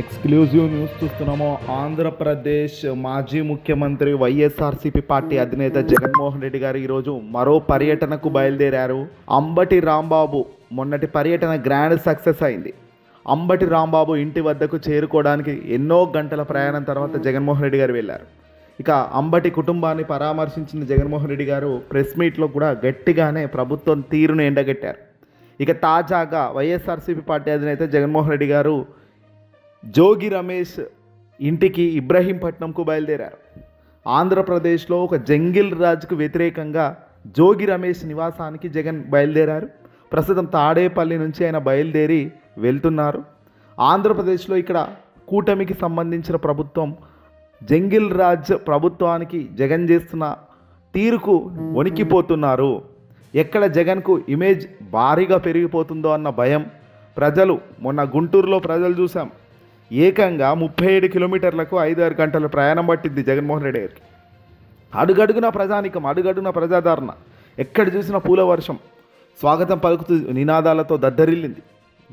Exclusive news చూస్తున్నాము. ఆంధ్రప్రదేశ్ మాజీ ముఖ్యమంత్రి వైఎస్ఆర్సీపీ పార్టీ అధినేత జగన్మోహన్ రెడ్డి గారు ఈరోజు మరో పర్యటనకు బయలుదేరారు. అంబటి రాంబాబు మొన్నటి పర్యటన గ్రాండ్ సక్సెస్ అయింది. అంబటి రాంబాబు ఇంటి వద్దకు చేరుకోవడానికి ఎన్నో గంటల ప్రయాణం తర్వాత జగన్మోహన్ రెడ్డి గారు వెళ్ళారు. ఇక అంబటి కుటుంబాన్ని పరామర్శించిన జగన్మోహన్ రెడ్డి గారు ప్రెస్ మీట్లో కూడా గట్టిగానే ప్రభుత్వం తీరును ఎండగట్టారు. ఇక తాజాగా వైఎస్ఆర్సీపీ పార్టీ అధినేత జగన్మోహన్ రెడ్డి గారు జోగి రమేష్ ఇంటికి ఇబ్రహీంపట్నంకు బయలుదేరారు. ఆంధ్రప్రదేశ్లో ఒక జంగిల్ రాజ్కు వ్యతిరేకంగా జోగి రమేష్ నివాసానికి జగన్ బయలుదేరారు. ప్రస్తుతం తాడేపల్లి నుంచి ఆయన బయలుదేరి వెళ్తున్నారు. ఆంధ్రప్రదేశ్లో ఇక్కడ కూటమికి సంబంధించిన ప్రభుత్వం జంగిల్ రాజ్ ప్రభుత్వానికి జగన్ చేస్తున్న తీరుకు వణికిపోతున్నారు. ఎక్కడ జగన్కు ఇమేజ్ భారీగా పెరిగిపోతుందో అన్న భయం ప్రజలు. మొన్న గుంటూరులో ప్రజలు చూసాం ఏకంగా ముప్పై ఏడు కిలోమీటర్లకు ఐదు ఆరు గంటల ప్రయాణం పట్టింది జగన్మోహన్ రెడ్డి గారికి. అడుగడుగున ప్రజానికం అడుగడుగున ప్రజాదరణ ఎక్కడ చూసినా పూల వర్షం. స్వాగతం పలుకుతూ నినాదాలతో దద్దరిల్లింది.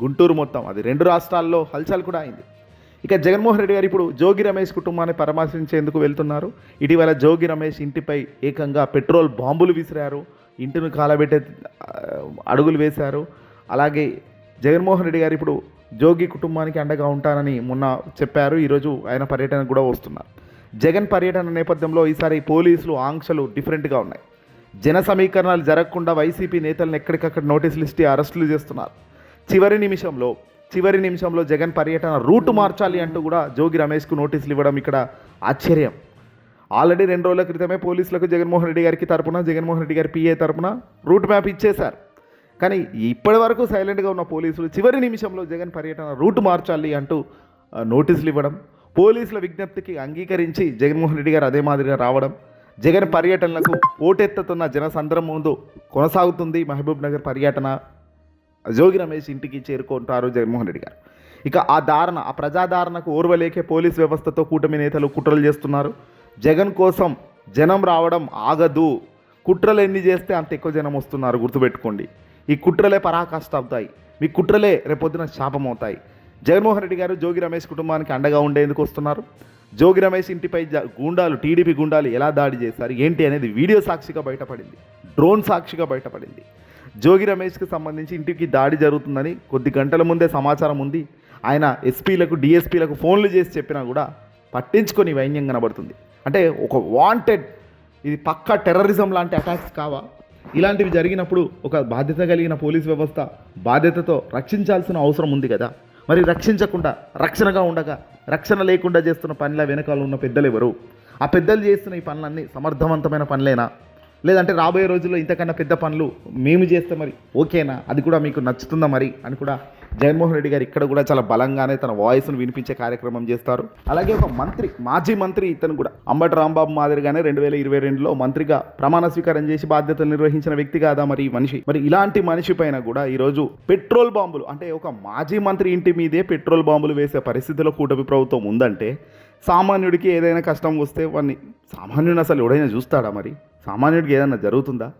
గుంటూరు మొత్తం అది రెండు రాష్ట్రాల్లో హల్చల్ కూడా అయింది. ఇక జగన్మోహన్ రెడ్డి గారు ఇప్పుడు జోగి రమేష్ కుటుంబాన్ని పరామర్శించేందుకు వెళ్తున్నారు. ఇటీవల జోగి రమేష్ ఇంటిపై ఏకంగా పెట్రోల్ బాంబులు విసిరారు. ఇంటిని కాలబెట్టే అడుగులు వేశారు. అలాగే జగన్మోహన్ రెడ్డి గారు ఇప్పుడు జోగి కుటుంబానికి అండగా ఉంటానని మొన్న చెప్పారు. ఈరోజు ఆయన పర్యటన కూడా వస్తున్నారు. జగన్ పర్యటన నేపథ్యంలో ఈసారి పోలీసులు ఆంక్షలు డిఫరెంట్గా ఉన్నాయి. జన సమీకరణాలు జరగకుండా వైసీపీ నేతలను ఎక్కడికక్కడ నోటీసులు ఇస్తే అరెస్టులు చేస్తున్నారు. చివరి నిమిషంలో చివరి నిమిషంలో జగన్ పర్యటన రూటు మార్చాలి అంటూ కూడా జోగి రమేష్కు నోటీసులు ఇవ్వడం ఇక్కడ ఆశ్చర్యం. ఆల్రెడీ రెండు రోజుల క్రితమే పోలీసులకు జగన్మోహన్ రెడ్డి గారికి తరపున జగన్మోహన్ రెడ్డి గారి పిఏ తరపున రూట్ మ్యాప్ ఇచ్చేశారు. కానీ ఇప్పటి వరకు సైలెంట్గా ఉన్న పోలీసులు చివరి నిమిషంలో జగన్ పర్యటన రూట్ మార్చాలి అంటూ నోటీసులు ఇవ్వడం పోలీసుల విజ్ఞప్తికి అంగీకరించి జగన్మోహన్ రెడ్డి గారు అదే మాదిరిగా రావడం జగన్ పర్యటనలకు ఓటెత్తుతున్న జనసంద్రం ముందు కొనసాగుతుంది మహబూబ్ నగర్ పర్యటన. జోగి రమేష్ ఇంటికి చేరుకుంటారు జగన్మోహన్ రెడ్డి గారు. ఇక ఆ ధారణ ఆ ప్రజాదారణకు ఓర్వలేకే పోలీస్ వ్యవస్థతో కూటమి నేతలు కుట్రలు చేస్తున్నారు. జగన్ కోసం జనం రావడం ఆగదు. కుట్రలు ఎన్ని చేస్తే అంత ఎక్కువ జనం వస్తున్నారు గుర్తుపెట్టుకోండి. ఈ కుట్రలే పరాకాష్ట అవుతాయి మీ కుట్రలే రేపొద్దున శాపం అవుతాయి జగన్మోహన్ రెడ్డి గారు జోగి రమేష్ కుటుంబానికి అండగా ఉండేందుకు వస్తున్నారు. జోగి రమేష్ ఇంటిపై గుండాలు గూండాలు టీడీపీ గూండాలు ఎలా దాడి చేశారు ఏంటి అనేది వీడియో సాక్షిగా బయటపడింది. డ్రోన్ సాక్షిగా బయటపడింది. జోగి రమేష్కి సంబంధించి ఇంటికి దాడి జరుగుతుందని కొద్ది గంటల ముందే సమాచారం ఉంది. ఆయన ఎస్పీలకు డిఎస్పీలకు ఫోన్లు చేసి చెప్పినా కూడా పట్టించుకొని వైన్యం కనబడుతుంది. అంటే ఒక వాంటెడ్ ఇది పక్కా టెర్రరిజం లాంటి అటాక్స్ కావా? ఇలాంటివి జరిగినప్పుడు ఒక బాధ్యత కలిగిన పోలీస్ వ్యవస్థ బాధ్యతతో రక్షించాల్సిన అవసరం ఉంది కదా. మరి రక్షించకుండా రక్షణగా ఉండగా రక్షణ లేకుండా చేస్తున్న పనిల వెనకాల ఉన్న పెద్దలు ఎవరు? ఆ పెద్దలు చేస్తున్న ఈ పనులన్నీ సమర్థవంతమైన పనులేనా? లేదంటే రాబోయే రోజుల్లో ఇంతకన్నా పెద్ద పనులు మేము చేస్తే మరి ఓకేనా? అది కూడా మీకు నచ్చుతుందా మరి? అని కూడా జగన్మోహన్ రెడ్డి గారు ఇక్కడ కూడా చాలా బలంగానే తన వాయిస్ను వినిపించే కార్యక్రమం చేస్తారు. అలాగే ఒక మంత్రి మాజీ మంత్రి ఇతను కూడా. అంబటి రాంబాబు మాదిరిగానే రెండు వేల ఇరవై రెండులో మంత్రిగా ప్రమాణ స్వీకారం చేసి బాధ్యతలు నిర్వహించిన వ్యక్తి కాదా మరి మనిషి? మరి ఇలాంటి మనిషి పైన కూడా ఈరోజు పెట్రోల్ బాంబులు అంటే ఒక మాజీ మంత్రి ఇంటి మీదే పెట్రోల్ బాంబులు వేసే పరిస్థితిలో కూటమి ప్రభుత్వం ఉందంటే సామాన్యుడికి ఏదైనా కష్టం వస్తే వాడిని సామాన్యుడిని అసలు ఎవడైనా చూస్తాడా మరి? సామాన్యుడికి ఏదైనా జరుగుతుందా?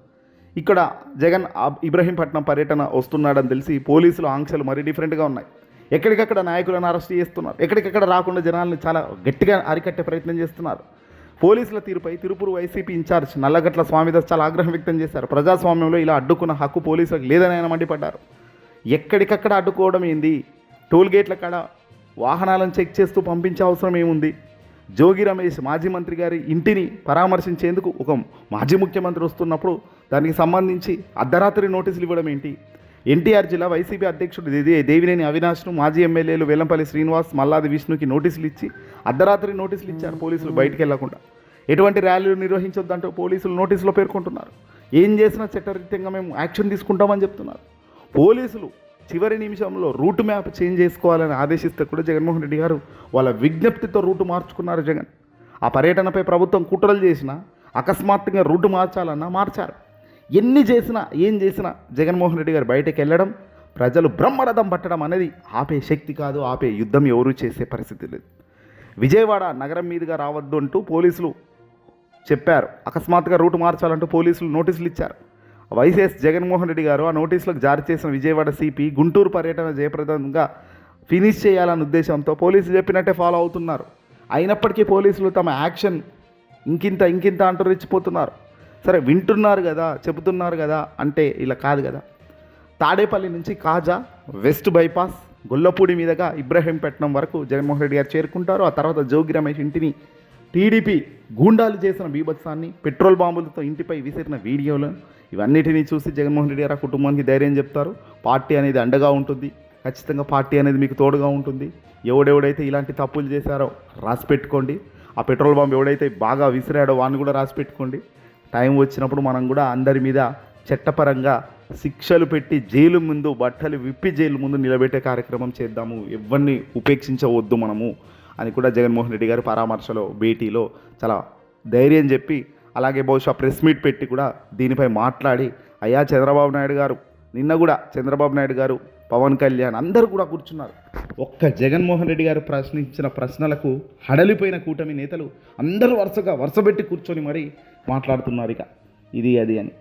ఇక్కడ జగన్ అబ్- ఇబ్రహీంపట్నం పర్యటన వస్తున్నాడని తెలిసి పోలీసులు ఆంక్షలు మరీ డిఫరెంట్గా ఉన్నాయి. ఎక్కడికక్కడ నాయకులను అరెస్ట్ చేస్తున్నారు. ఎక్కడికక్కడ రాకుండా జనాల్ని చాలా గట్టిగా అరికట్టే ప్రయత్నం చేస్తున్నారు. పోలీసుల తీరుపై Tiruvuru YCP in charge Nallagatla Swamidas చాలా ఆగ్రహం వ్యక్తం చేశారు. ప్రజాస్వామ్యంలో ఇలా అడ్డుకున్న హక్కు పోలీసులకు లేదని ఆయన మండిపడ్డారు. ఎక్కడికక్కడ అడ్డుకోవడం ఏంది? టోల్ గేట్ల కాడ వాహనాలను చెక్ చేస్తూ పంపించే అవసరం ఏముంది? జోగి రమేష్ మాజీ మంత్రి గారి ఇంటిని పరామర్శించేందుకు ఒక మాజీ ముఖ్యమంత్రి వస్తున్నప్పుడు దానికి సంబంధించి అర్ధరాత్రి నోటీసులు ఇవ్వడం ఏంటి? ఎన్టీఆర్ జిల్లా వైసీపీ అధ్యక్షుడు దేవినేని అవినాష్ను మాజీ ఎమ్మెల్యేలు వెల్లంపల్లి శ్రీనివాస్ మల్లాది విష్ణుకి నోటీసులు ఇచ్చి అర్ధరాత్రి నోటీసులు ఇచ్చారు పోలీసులు బయటికి వెళ్ళకుండా ఎటువంటి ర్యాలీలు నిర్వహించొద్దంటూ పోలీసులు నోటీసులో పేర్కొంటున్నారు. ఏం చేసినా చట్టరీత్యంగా మేము యాక్షన్ తీసుకుంటామని చెప్తున్నారు. పోలీసులు చివరి నిమిషంలో రూట్ మ్యాప్ చేంజ్ చేసుకోవాలని ఆదేశిస్తే కూడా జగన్మోహన్ రెడ్డి గారు వాళ్ళ విజ్ఞప్తితో రూటు మార్చుకున్నారు జగన్. ఆ పర్యటనపై ప్రభుత్వం కుట్రలు చేసినా అకస్మాత్తుగా రూటు మార్చాలన్నా మార్చారు. ఎన్ని చేసినా ఏం చేసినా జగన్మోహన్ రెడ్డి గారు బయటకు వెళ్ళడం ప్రజలు బ్రహ్మరథం పట్టడం అనేది ఆపే శక్తి కాదు ఆపే యుద్ధం ఎవరూ చేసే పరిస్థితి లేదు. విజయవాడ నగరం మీదుగా రావద్దు అంటూ పోలీసులు చెప్పారు. అకస్మాత్తుగా రూటు మార్చాలంటూ పోలీసులు నోటీసులు ఇచ్చారు. వైసీఎస్ జగన్మోహన్ రెడ్డి గారు ఆ నోటీసులకు జారీ చేసిన విజయవాడ సిపి గుంటూరు పర్యటన జయప్రదంగా ఫినిష్ చేయాలన్న ఉద్దేశంతో పోలీసులు చెప్పినట్టే ఫాలో అవుతున్నారు. అయినప్పటికీ పోలీసులు తమ యాక్షన్ ఇంకింత ఇంకింత అంటూ రెచ్చిపోతున్నారు. సరే వింటున్నారు కదా చెబుతున్నారు కదా అంటే ఇలా కాదు కదా. తాడేపల్లి నుంచి కాజా వెస్ట్ బైపాస్ గొల్లపూడి మీదుగా ఇబ్రహీంపట్నం వరకు జగన్మోహన్ రెడ్డి గారు చేరుకుంటారు. ఆ తర్వాత జోగి రమేష్ ఇంటిని టీడీపీ గూండాలు చేసిన బీభత్సాన్ని పెట్రోల్ బాంబులతో ఇంటిపై విసిరిన వీడియోలను ఇవన్నిటినీ చూసి జగన్మోహన్ రెడ్డి గారు ఆ కుటుంబానికి ధైర్యం చెప్తారు. పార్టీ అనేది అండగా ఉంటుంది. ఖచ్చితంగా పార్టీ అనేది మీకు తోడుగా ఉంటుంది. ఎవడెవడైతే ఇలాంటి తప్పులు చేశారో రాసి పెట్టుకోండి ఆ పెట్రోల్ బాంబు ఎవడైతే బాగా విసిరాడో వాడిని కూడా రాసి పెట్టుకోండి టైం వచ్చినప్పుడు మనం కూడా అందరి మీద చట్టపరంగా శిక్షలు పెట్టి జైలు ముందు బట్టలు విప్పి జైలు ముందు నిలబెట్టే కార్యక్రమం చేద్దాము. ఎవరిని ఉపేక్షించవద్దు మనము అని కూడా జగన్మోహన్ రెడ్డి గారు పరామర్శలో భేటీలో చాలా ధైర్యం చెప్పి అలాగే బహుశా ప్రెస్ మీట్ పెట్టి కూడా దీనిపై మాట్లాడి అయ్యా చంద్రబాబు నాయుడు గారు నిన్న కూడా చంద్రబాబు నాయుడు గారు పవన్ కళ్యాణ్ అందరూ కూడా కూర్చున్నారు. ఒక్క జగన్మోహన్ రెడ్డి గారు ప్రశ్నించిన ప్రశ్నలకు హడలిపోయిన కూటమి నేతలు అందరూ వరుసగా వరుసపెట్టి కూర్చొని మరి మాట్లాడుతున్నారు ఇక. ఇది అది అని.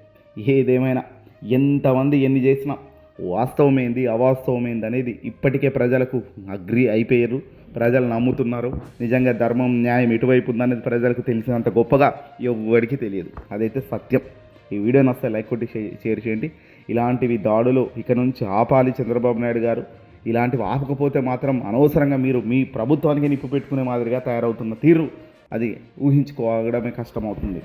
ఏదేమైనా ఎంతమంది ఎన్ని చేసినా వాస్తవమైంది అవాస్తవమైంది అనేది ఇప్పటికే ప్రజలకు అగ్రి అయిపోయారు. ప్రజలు నమ్ముతున్నారు. నిజంగా ధర్మం న్యాయం ఎటువైపు ఉందనేది ప్రజలకు తెలిసినంత గొప్పగా ఎవరికి తెలియదు. అదైతే సత్యం. ఈ వీడియో నస్తే లైక్ కొట్టి షేర్ చేయండి. ఇలాంటివి దాడులు ఇక నుంచి ఆపాలి చంద్రబాబు నాయుడు గారు. ఇలాంటివి ఆపకపోతే మాత్రం అనవసరంగా మీరు మీ ప్రభుత్వానికి నిప్పు పెట్టుకునే మాదిరిగా తయారవుతున్న తీరు. అది ఊహించుకోవడమే కష్టమవుతుంది.